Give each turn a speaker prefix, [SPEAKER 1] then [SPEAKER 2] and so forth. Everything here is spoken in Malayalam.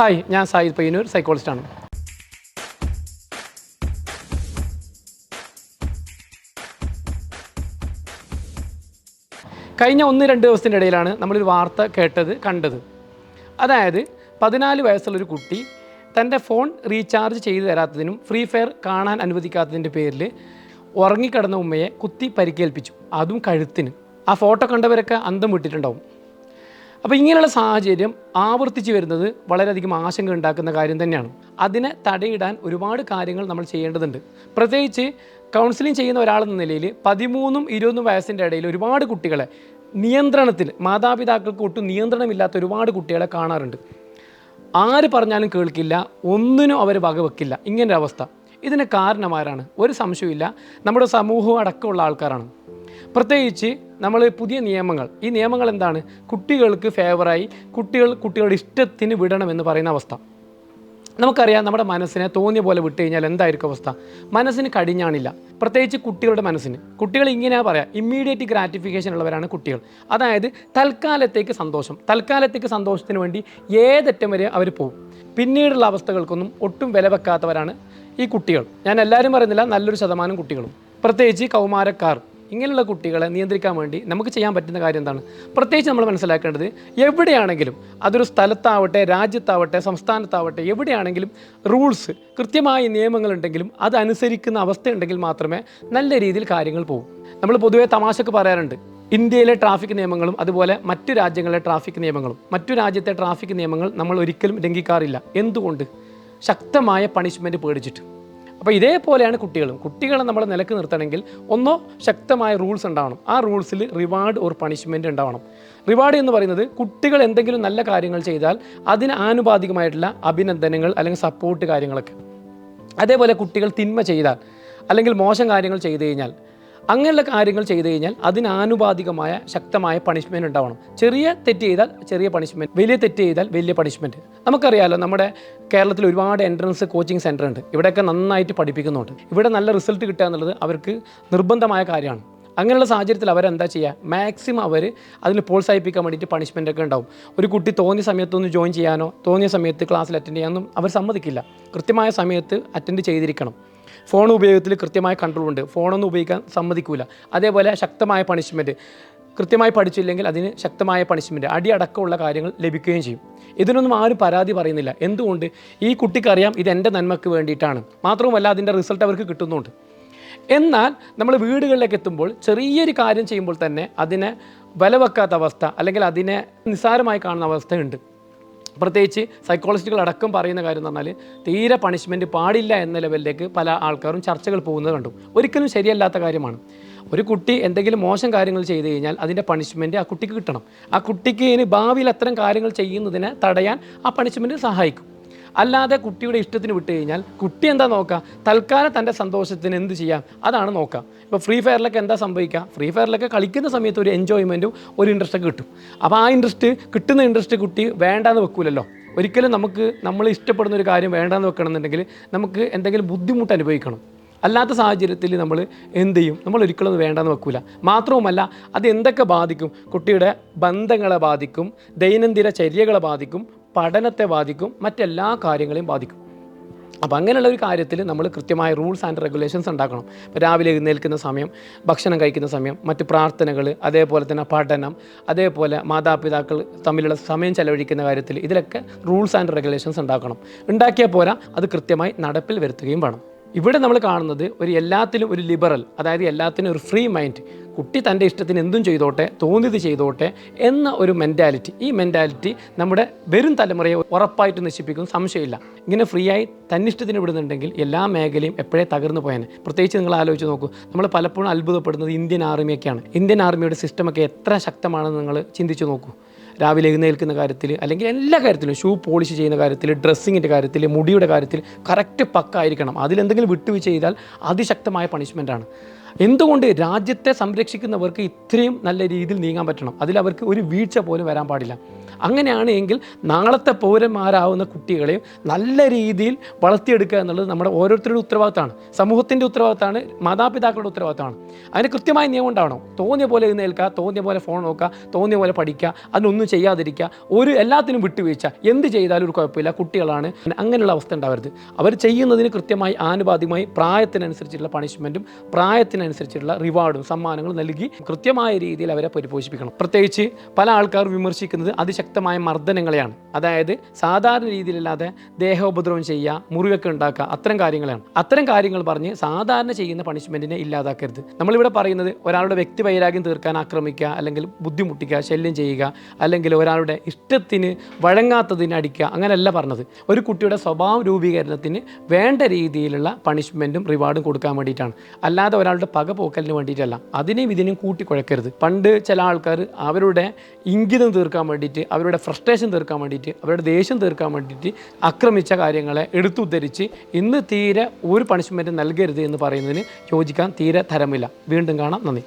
[SPEAKER 1] ഹായ് ഞാൻ സായിദ് പയ്യന്നൂർ സൈക്കോളജിസ്റ്റാണ് കഴിഞ്ഞ ഒന്ന് രണ്ട് ദിവസത്തിന്റെ ഇടയിലാണ് നമ്മളൊരു വാർത്ത കേട്ടത് കണ്ടത്. അതായത് പതിനാല് വയസ്സുള്ളൊരു കുട്ടി തന്റെ ഫോൺ റീചാർജ് ചെയ്തു തരാത്തതിനും ഫ്രീ ഫയർ കാണാൻ അനുവദിക്കാത്തതിന്റെ പേരിൽ ഉറങ്ങിക്കിടന്ന ഉമ്മയെ കുത്തി പരിക്കേൽപ്പിച്ചു. അതും കഴുത്തിന്. ആ ഫോട്ടോ കണ്ടവരൊക്കെ അന്തം വിട്ടിട്ടുണ്ടാവും. അപ്പോൾ ഇങ്ങനെയുള്ള സാഹചര്യം ആവർത്തിച്ച് വരുന്നത് വളരെയധികം ആശങ്ക ഉണ്ടാക്കുന്ന കാര്യം തന്നെയാണ്. അതിനെ തടയിടാൻ ഒരുപാട് കാര്യങ്ങൾ നമ്മൾ ചെയ്യേണ്ടതുണ്ട്. പ്രത്യേകിച്ച് കൗൺസിലിംഗ് ചെയ്യുന്ന ഒരാളെന്ന നിലയിൽ പതിമൂന്നും ഇരുപതും വയസ്സിന്റെ ഇടയിൽ ഒരുപാട് കുട്ടികളെ നിയന്ത്രണത്തിൽ മാതാപിതാക്കൾക്ക് ഒട്ടും നിയന്ത്രണമില്ലാത്ത ഒരുപാട് കുട്ടികളെ കാണാറുണ്ട്. ആര് പറഞ്ഞാലും കേൾക്കില്ല ഒന്നിനും അവർ വകവെക്കില്ല. ഇങ്ങനൊരവസ്ഥ. ഇതിന് കാരണമാരാണ്? ഒരു സംശയമില്ല നമ്മുടെ സമൂഹം അടക്കമുള്ള ആൾക്കാരാണ്. പ്രത്യേകിച്ച് നമ്മൾ പുതിയ നിയമങ്ങൾ. ഈ നിയമങ്ങൾ എന്താണ്? കുട്ടികൾക്ക് ഫേവറായി കുട്ടികൾ കുട്ടികളുടെ ഇഷ്ടത്തിന് വിടണമെന്ന് പറയുന്ന അവസ്ഥ. നമുക്കറിയാം നമ്മുടെ മനസ്സിനെ തോന്നിയ പോലെ വിട്ട് കഴിഞ്ഞാൽ എന്തായിരിക്കും അവസ്ഥ? മനസ്സിന് കടിഞ്ഞാണില്ല. പ്രത്യേകിച്ച് കുട്ടികളുടെ മനസ്സിന്. കുട്ടികൾ ഇങ്ങനെയാ പറയാം. ഇമ്മീഡിയറ്റ് ഗ്രാറ്റിഫിക്കേഷൻ ഉള്ളവരാണ് കുട്ടികൾ. അതായത് തൽക്കാലത്തേക്ക് സന്തോഷം. തൽക്കാലത്തേക്ക് സന്തോഷത്തിന് വേണ്ടി ഏതറ്റം വരെ അവർ പോകും പിന്നീടുള്ള അവസ്ഥകൾക്കൊന്നും ഒട്ടും വില വെക്കാത്തവരാണ് ഈ കുട്ടികൾ. ഞാൻ എല്ലാവരും പറയുന്നില്ല നല്ലൊരു ശതമാനം കുട്ടികളും. പ്രത്യേകിച്ച് കൗമാരക്കാർ. ഇങ്ങനെയുള്ള കുട്ടികളെ നിയന്ത്രിക്കാൻ വേണ്ടി നമുക്ക് ചെയ്യാൻ പറ്റുന്ന കാര്യം എന്താണ്? പ്രത്യേകിച്ച് നമ്മൾ മനസ്സിലാക്കേണ്ടത് എവിടെയാണെങ്കിലും അതൊരു സ്ഥലത്താവട്ടെ രാജ്യത്താവട്ടെ സംസ്ഥാനത്താവട്ടെ എവിടെയാണെങ്കിലും റൂൾസ് കൃത്യമായ നിയമങ്ങളുണ്ടെങ്കിലും അത് അനുസരിക്കുന്ന അവസ്ഥയുണ്ടെങ്കിൽ മാത്രമേ നല്ല രീതിയിൽ കാര്യങ്ങൾ പോകും. നമ്മൾ പൊതുവേ തമാശക്ക് പറയാറുണ്ട് ഇന്ത്യയിലെ ട്രാഫിക് നിയമങ്ങളും അതുപോലെ മറ്റു രാജ്യങ്ങളിലെ ട്രാഫിക് നിയമങ്ങളും മറ്റു രാജ്യത്തെ ട്രാഫിക് നിയമങ്ങൾ നമ്മൾ ഒരിക്കലും ലംഘിക്കാറില്ല. എന്തുകൊണ്ട്? ശക്തമായ പണിഷ്മെന്റ് പേടിച്ചിട്ട്. അപ്പോൾ ഇതേപോലെയാണ് കുട്ടികളും. കുട്ടികളെ നമ്മൾ നിലയ്ക്ക് നിർത്തണമെങ്കിൽ ഒന്നോ ശക്തമായ റൂൾസ് ഉണ്ടാവണം. ആ റൂൾസിൽ റിവാർഡ് ഓർ പണിഷ്മെന്റ് ഉണ്ടാവണം. റിവാർഡ് എന്ന് പറയുന്നത് കുട്ടികൾ എന്തെങ്കിലും നല്ല കാര്യങ്ങൾ ചെയ്താൽ അതിന് ആനുപാതികമായിട്ടുള്ള അഭിനന്ദനങ്ങൾ അല്ലെങ്കിൽ സപ്പോർട്ട് കാര്യങ്ങളൊക്കെ. അതേപോലെ കുട്ടികൾ തിന്മ ചെയ്താൽ അല്ലെങ്കിൽ മോശം കാര്യങ്ങൾ ചെയ്തു കഴിഞ്ഞാൽ അങ്ങനെയുള്ള കാര്യങ്ങൾ ചെയ്തു കഴിഞ്ഞാൽ അതിനാനുപാതികമായ ശക്തമായ പണിഷ്മെന്റ് ഉണ്ടാവണം. ചെറിയ തെറ്റ് ചെയ്താൽ ചെറിയ പണിഷ്മെന്റ് വലിയ തെറ്റ് ചെയ്താൽ വലിയ പണിഷ്മെന്റ് നമുക്കറിയാമല്ലോ നമ്മുടെ കേരളത്തിൽ ഒരുപാട് എൻട്രൻസ് കോച്ചിങ് സെന്റർ ഉണ്ട്. ഇവിടെയൊക്കെ നന്നായിട്ട് പഠിപ്പിക്കുന്നുണ്ട്. ഇവിടെ നല്ല റിസൾട്ട് കിട്ടുക എന്നുള്ളത് അവർക്ക് നിർബന്ധമായ കാര്യമാണ്. അങ്ങനെയുള്ള സാഹചര്യത്തിൽ അവരെന്താ ചെയ്യുക? മാക്സിമം അവർ അതിന് പ്രോത്സാഹിപ്പിക്കാൻ വേണ്ടിയിട്ട് പണിഷ്മെന്റ് ഒക്കെ ഉണ്ടാവും. ഒരു കുട്ടി തോന്നിയ സമയത്തൊന്ന് ജോയിൻ ചെയ്യാനോ തോന്നിയ സമയത്ത് ക്ലാസ്സിൽ അറ്റൻഡ് ചെയ്യാനൊന്നും അവർ സമ്മതിക്കില്ല. കൃത്യമായ സമയത്ത് അറ്റൻഡ് ചെയ്തിരിക്കണം. ഫോൺ ഉപയോഗത്തിൽ കൃത്യമായ കൺട്രോൾ ഉണ്ട്. ഫോണൊന്നും ഉപയോഗിക്കാൻ സമ്മതിക്കില്ല അതേപോലെ ശക്തമായ പണിഷ്മെന്റ് കൃത്യമായി പഠിച്ചില്ലെങ്കിൽ അതിന് ശക്തമായ പണിഷ്മെന്റ് അടി അടക്കമുള്ള കാര്യങ്ങൾ ലഭിക്കുകയും ചെയ്യും. ഇതിനൊന്നും ആരും പരാതി പറയുന്നില്ല. എന്തുകൊണ്ട്? ഈ കുട്ടിക്കറിയാം ഇത് എന്റെ നന്മയ്ക്ക് വേണ്ടിയിട്ടാണ്. മാത്രവുമല്ല അതിന്റെ റിസൾട്ട് അവർക്ക് കിട്ടുന്നുണ്ട്. എന്നാൽ നമ്മൾ വീടുകളിലേക്ക് എത്തുമ്പോൾ ചെറിയൊരു കാര്യം ചെയ്യുമ്പോൾ തന്നെ അതിനെ വിലവെക്കാത്ത അവസ്ഥ അല്ലെങ്കിൽ അതിനെ നിസ്സാരമായി കാണുന്ന അവസ്ഥയുണ്ട്. പ്രത്യേകിച്ച് സൈക്കോളജിസ്റ്റുകൾ അടക്കം പറയുന്ന കാര്യം എന്ന് പറഞ്ഞാൽ തീരെ പണിഷ്മെന്റ് പാടില്ല എന്ന ലെവലിലേക്ക് പല ആൾക്കാരും ചർച്ചകൾ പോകുന്നത് കണ്ടു. ഒരിക്കലും ശരിയല്ലാത്ത കാര്യമാണ്. ഒരു കുട്ടി എന്തെങ്കിലും മോശം കാര്യങ്ങൾ ചെയ്തു കഴിഞ്ഞാൽ അതിന്റെ പണിഷ്മെന്റ് ആ കുട്ടിക്ക് കിട്ടണം. ആ കുട്ടിക്ക് ഇനി ഭാവിയിൽ അത്തരം കാര്യങ്ങൾ ചെയ്യുന്നതിനെ തടയാൻ ആ പണിഷ്മെന്റ് സഹായിക്കും. അല്ലാതെ കുട്ടിയുടെ ഇഷ്ടത്തിന് വിട്ട് കഴിഞ്ഞാൽ കുട്ടി എന്താ നോക്കുക തൽക്കാലം തന്റെ സന്തോഷത്തിന് എന്ത് ചെയ്യാം? അതാണ് നോക്കുക ഇപ്പോൾ ഫ്രീ ഫയറിലൊക്കെ എന്താ സംഭവിക്കുക ഫ്രീ ഫയറിലൊക്കെ കളിക്കുന്ന സമയത്ത് ഒരു എൻജോയ്മെന്റും ഒരു ഇൻട്രസ്റ്റൊക്കെ കിട്ടും. അപ്പോൾ ആ ഇൻട്രസ്റ്റ് കിട്ടുന്ന ഇൻട്രസ്റ്റ് കുട്ടി വേണ്ടാന്ന് വെക്കൂലല്ലോ. ഒരിക്കലും നമുക്ക് നമ്മൾ ഇഷ്ടപ്പെടുന്ന ഒരു കാര്യം വേണ്ടാന്ന് വെക്കണമെന്നുണ്ടെങ്കിൽ നമുക്ക് എന്തെങ്കിലും ബുദ്ധിമുട്ട് അനുഭവിക്കണം. അല്ലാത്ത സാഹചര്യത്തിൽ നമ്മൾ എന്ത് ചെയ്യും? നമ്മൾ ഒരിക്കലും വേണ്ടെന്ന് വെക്കൂല. മാത്രവുമല്ല അത് എന്തൊക്കെ ബാധിക്കും? കുട്ടിയുടെ ബന്ധങ്ങളെ ബാധിക്കും ദൈനംദിന ചര്യകളെ ബാധിക്കും പഠനത്തെ ബാധിക്കും മറ്റെല്ലാ കാര്യങ്ങളെയും ബാധിക്കും. അപ്പോൾ അങ്ങനെയുള്ള ഒരു കാര്യത്തിൽ നമ്മൾ കൃത്യമായ റൂൾസ് ആൻഡ് റെഗുലേഷൻസ് ഉണ്ടാക്കണം. ഇപ്പോൾ രാവിലെ എഴുന്നേൽക്കുന്ന സമയം ഭക്ഷണം കഴിക്കുന്ന സമയം മറ്റ് പ്രാർത്ഥനകൾ അതേപോലെ തന്നെ പഠനം അതേപോലെ മാതാപിതാക്കൾ തമ്മിലുള്ള സമയം ചെലവഴിക്കുന്ന കാര്യത്തിൽ ഇതിലൊക്കെ റൂൾസ് ആൻഡ് റെഗുലേഷൻസ് ഉണ്ടാക്കണം. ഉണ്ടാക്കിയാൽ പോരാ അത് കൃത്യമായി നടപ്പിൽ വരുത്തുകയും വേണം. ഇവിടെ നമ്മൾ കാണുന്നത് ഒരു എല്ലാത്തിലും ഒരു ലിബറൽ അതായത് എല്ലാത്തിനും ഒരു ഫ്രീ മൈൻഡ് കുട്ടി തന്റെ ഇഷ്ടത്തിന് എന്തും ചെയ്തോട്ടെ തോന്നിയത് ചെയ്തോട്ടെ എന്ന ഒരു മെന്റാലിറ്റി ഈ മെന്റാലിറ്റി നമ്മുടെ വരും തലമുറയെ ഉറപ്പായിട്ട് നശിപ്പിക്കും സംശയമില്ല. ഇങ്ങനെ ഫ്രീ ആയി തന്നിഷ്ടത്തിന് വിടുന്നുണ്ടെങ്കിൽ എല്ലാ മേഖലയും എപ്പോഴേ തകർന്നു പോയാനെ. പ്രത്യേകിച്ച് നിങ്ങൾ ആലോചിച്ച് നോക്കൂ നമ്മൾ പലപ്പോഴും അത്ഭുതപ്പെടുന്നത് ഇന്ത്യൻ ആർമിയൊക്കെയാണ് ഇന്ത്യൻ ആർമിയുടെ സിസ്റ്റമൊക്കെ എത്ര ശക്തമാണെന്ന് നിങ്ങൾ ചിന്തിച്ചു നോക്കൂ. രാവിലെ എഴുന്നേൽക്കുന്ന കാര്യത്തിൽ അല്ലെങ്കിൽ എല്ലാ കാര്യത്തിലും ഷൂ പോളിഷ് ചെയ്യുന്ന കാര്യത്തിൽ ഡ്രസ്സിങ്ങിന്റെ കാര്യത്തിൽ മുടിയുടെ കാര്യത്തിൽ കറക്റ്റ് പക്കായിരിക്കണം. അതിലെന്തെങ്കിലും വിട്ടുവീഴ്ച ചെയ്താൽ അതിശക്തമായ പണിഷ്മെന്റാണ് എന്തുകൊണ്ട് രാജ്യത്തെ സംരക്ഷിക്കുന്നവർക്ക് ഇത്രയും നല്ല രീതിയിൽ നീങ്ങാൻ പറ്റണം? അതിൽ അവർക്ക് ഒരു വീഴ്ച പോലും വരാൻ പാടില്ല. അങ്ങനെയാണ് എങ്കിൽ നാളത്തെ പൗരന്മാരാവുന്ന കുട്ടികളെയും നല്ല രീതിയിൽ വളർത്തിയെടുക്കുക എന്നുള്ളത് നമ്മുടെ ഓരോരുത്തരുടെ ഉത്തരവാദിത്തമാണ്. സമൂഹത്തിന്റെ ഉത്തരവാദിത്തമാണ് മാതാപിതാക്കളുടെ ഉത്തരവാദിത്തമാണ്. അതിന് കൃത്യമായ നിയമം ഉണ്ടാവണം. തോന്നിയ പോലെ എഴുന്നേൽക്കുക തോന്നിയ പോലെ ഫോൺ നോക്കുക തോന്നിയ പോലെ പഠിക്കുക അതിനൊന്നും ചെയ്യാതിരിക്കുക ഒരു എല്ലാത്തിനും വിട്ടുവീഴ്ച. എന്ത് ചെയ്താലും ഒരു കുഴപ്പമില്ല കുട്ടികളാണ്. അങ്ങനെയുള്ള അവസ്ഥ ഉണ്ടാവരുത്. അവർ ചെയ്യുന്നതിന് കൃത്യമായി ആനുപാതികമായി പ്രായത്തിനനുസരിച്ചുള്ള പണിഷ്മെന്റും പ്രായത്തിനനുസരിച്ചുള്ള റിവാർഡും സമ്മാനങ്ങളും നൽകി കൃത്യമായ രീതിയിൽ അവരെ പരിപോഷിപ്പിക്കണം. പ്രത്യേകിച്ച് പല ആൾക്കാർ വിമർശിക്കുന്നത് അതിശക്തമായ മർദ്ദനങ്ങളെയാണ്. അതായത് സാധാരണ രീതിയിലല്ലാതെ ദേഹോപദ്രവം ചെയ്യുക മുറിവൊക്കെ ഉണ്ടാക്കുക അത്തരം കാര്യങ്ങളാണ് അത്തരം കാര്യങ്ങൾ പറഞ്ഞ് സാധാരണ ചെയ്യുന്ന പണിഷ്മെന്റിനെ ഇല്ലാതാക്കരുത്. നമ്മളിവിടെ പറയുന്നത് ഒരാളുടെ വ്യക്തി വൈരാഗ്യം തീർക്കാൻ ആക്രമിക്കുക അല്ലെങ്കിൽ ബുദ്ധിമുട്ടിക്കുക ശല്യം ചെയ്യുക അല്ലെങ്കിൽ ഒരാളുടെ ഇഷ്ടത്തിന് വഴങ്ങാത്തതിന് അടിക്കുക അങ്ങനെയല്ല പറഞ്ഞത്. ഒരു കുട്ടിയുടെ സ്വഭാവ രൂപീകരണത്തിന് വേണ്ട രീതിയിലുള്ള പണിഷ്മെന്റും റിവാർഡും കൊടുക്കാൻ വേണ്ടിയിട്ടാണ്. അല്ലാതെ ഒരാളുടെ പക പോക്കലിന് വേണ്ടിയിട്ടല്ല. അതിനെയും ഇതിനെയും കൂട്ടിക്കുഴക്കരുത് പണ്ട് ചില ആൾക്കാർ അവരുടെ ഇംഗിതം തീർക്കാൻ വേണ്ടിയിട്ട് അവരുടെ ഫ്രസ്ട്രേഷൻ തീർക്കാൻ വേണ്ടിയിട്ട് അവരുടെ ദേഷ്യം തീർക്കാൻ വേണ്ടിയിട്ട് ആക്രമിച്ച കാര്യങ്ങളെ എടുത്തുദ്ധരിച്ച് ഇന്ന് തീരെ ഒരു പണിഷ്മെന്റ് നൽകരുത് എന്ന് പറയുന്നതിന് യോജിക്കാൻ തീരെ തരമില്ല. വീണ്ടും കാണാം. നന്ദി.